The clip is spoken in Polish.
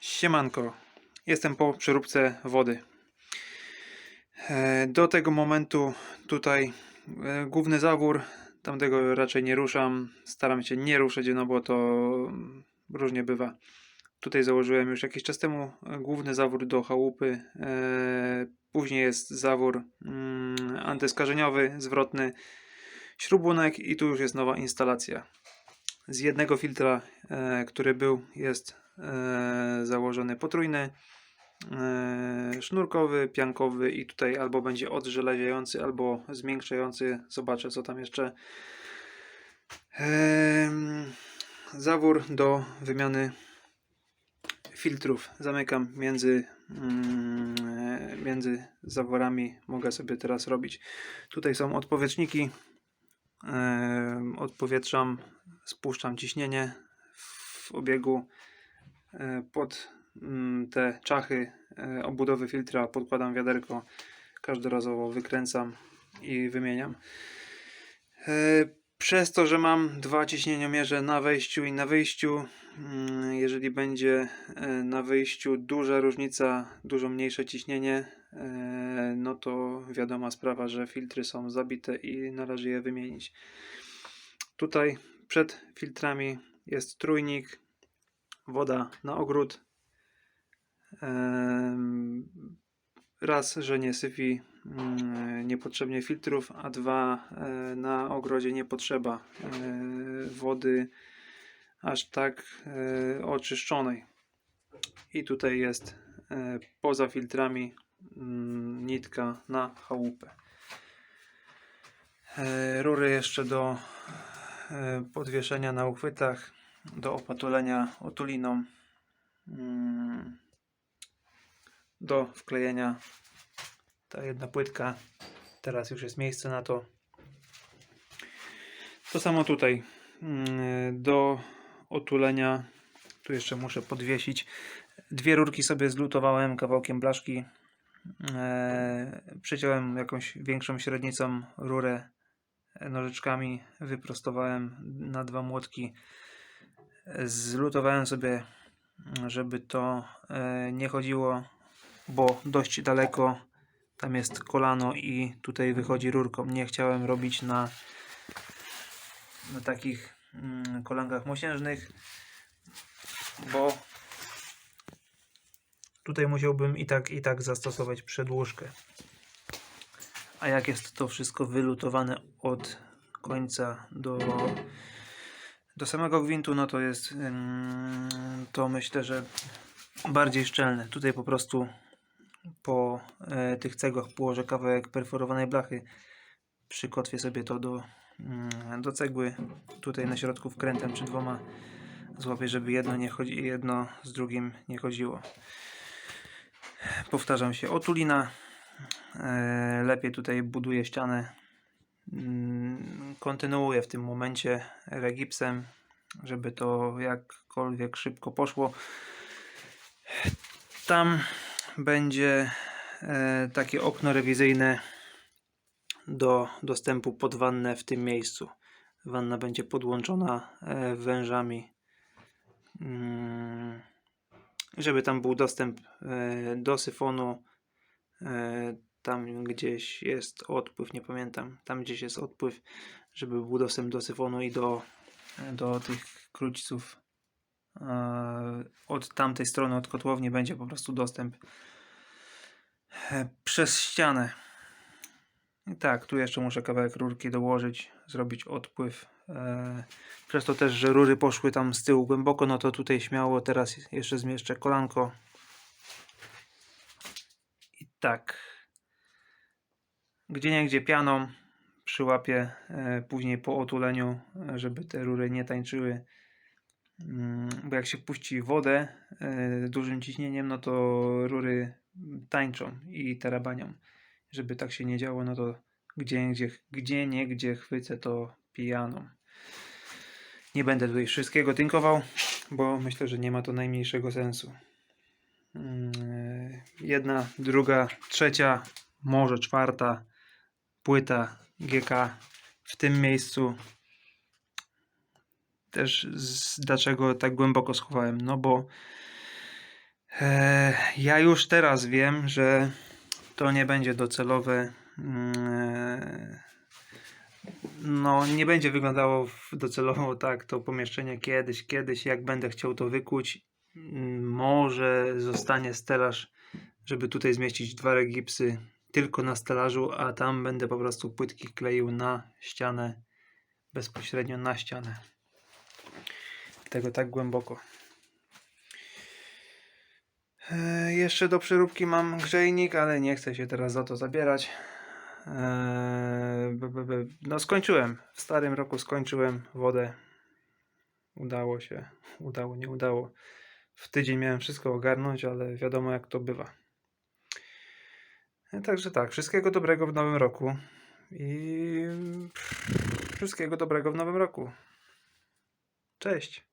Siemanko, jestem po przeróbce wody. E, Do tego momentu tutaj e, główny zawór, tamtego raczej nie ruszam, staram się nie ruszyć, no bo to mm, różnie bywa. Tutaj założyłem już jakiś czas temu e, główny zawór do chałupy, później jest zawór mm, antyskarzeniowy, zwrotny, śrubunek i tu już jest nowa instalacja. Z jednego filtra, który był, jest założony potrójny, e, sznurkowy, piankowy i tutaj albo będzie odżeleziający, albo zmiękczający. Zobaczę, co tam jeszcze. Zawór do wymiany filtrów. Zamykam między, mm, e, między zaworami. Mogę sobie teraz robić. Tutaj są odpowietrzniki. Odpowietrzam, spuszczam ciśnienie w obiegu e, pod mm, te czachy e, obudowy filtra podkładam wiaderko, każdorazowo wykręcam i wymieniam. E, Przez to, że mam dwa ciśnieniomierze na wejściu i na wyjściu, mm, jeżeli będzie e, na wyjściu duża różnica, dużo mniejsze ciśnienie, e, no to wiadoma sprawa, że filtry są zabite i należy je wymienić. Tutaj przed filtrami jest trójnik, woda na ogród. Raz, że nie syfi mm, niepotrzebnie filtrów, a dwa, e, na ogrodzie nie potrzeba e, wody aż tak e, oczyszczonej. I tutaj jest poza filtrami mm, nitka na chałupę. Rury jeszcze do podwieszenia na uchwytach, do opatulenia otuliną, mm, do wklejenia ta jedna płytka. Teraz już jest miejsce na to. To samo tutaj mm, do otulenia. Tu jeszcze muszę podwiesić. Dwie rurki sobie zlutowałem kawałkiem blaszki. E, przyciąłem jakąś większą średnicą rurę nożyczkami, wyprostowałem na dwa młotki. Zlutowałem sobie, żeby to e, nie chodziło, bo dość daleko tam jest kolano i tutaj wychodzi rurką. Nie chciałem robić na, na takich mm, kolankach mosiężnych, bo tutaj musiałbym i tak i tak zastosować przedłużkę. A jak jest to wszystko wylutowane od końca do, do samego gwintu, no to jest to myślę, że bardziej szczelne. Tutaj po prostu po e, tych cegłach położę kawałek perforowanej blachy. Przykotwię sobie to do, mm, do cegły. Tutaj na środku wkrętem czy dwoma złapię, żeby jedno, nie chodzi, jedno z drugim nie chodziło. Powtarzam się, otulina. E, lepiej tutaj buduję ścianę. Mm, Kontynuuję w tym momencie regipsem, żeby to jakkolwiek szybko poszło. Tam będzie e, takie okno rewizyjne do dostępu pod wannę w tym miejscu. Wanna będzie podłączona e, wężami, mm, żeby tam był dostęp e, do syfonu. Tam gdzieś jest odpływ, nie pamiętam, tam gdzieś jest odpływ, żeby był dostęp do syfonu i do, do tych króćców. E, Od tamtej strony, od kotłowni będzie po prostu dostęp e, przez ścianę. I tak, tu jeszcze muszę kawałek rurki dołożyć, zrobić odpływ. E, Przez to też, że rury poszły tam z tyłu głęboko, no to tutaj śmiało teraz jeszcze zmieszczę kolanko. I tak. Gdzie nie gdzie pianą przyłapię e, później po otuleniu, e, żeby te rury nie tańczyły. Mm, Bo jak się puści wodę e, dużym ciśnieniem, no to rury tańczą i tarabanią. Żeby tak się nie działo, no to gdzie, gdzie, gdzie nie gdzie chwycę to pijaną. Nie będę tutaj wszystkiego tynkował, bo myślę, że nie ma to najmniejszego sensu. Mm, Jedna, druga, trzecia, może czwarta płyta GK w tym miejscu. Też z, dlaczego tak głęboko schowałem? No bo E, ja już teraz wiem, że to nie będzie docelowe. mm, e, No, nie będzie wyglądało docelowo tak to pomieszczenie kiedyś, kiedyś, jak będę chciał to wykuć. mm, Może zostanie stelaż, żeby tutaj zmieścić dwa regipsy tylko na stelażu, a tam będę po prostu płytki kleił na ścianę, bezpośrednio na ścianę. Tego tak głęboko. E, jeszcze do przeróbki mam grzejnik, ale nie chcę się teraz za to zabierać. E, b, b, b, no skończyłem. W starym roku skończyłem wodę. Udało się. Udało, nie udało. W tydzień miałem wszystko ogarnąć, ale wiadomo jak to bywa. E, Także tak, wszystkiego dobrego w nowym roku. I wszystkiego dobrego w nowym roku. Cześć.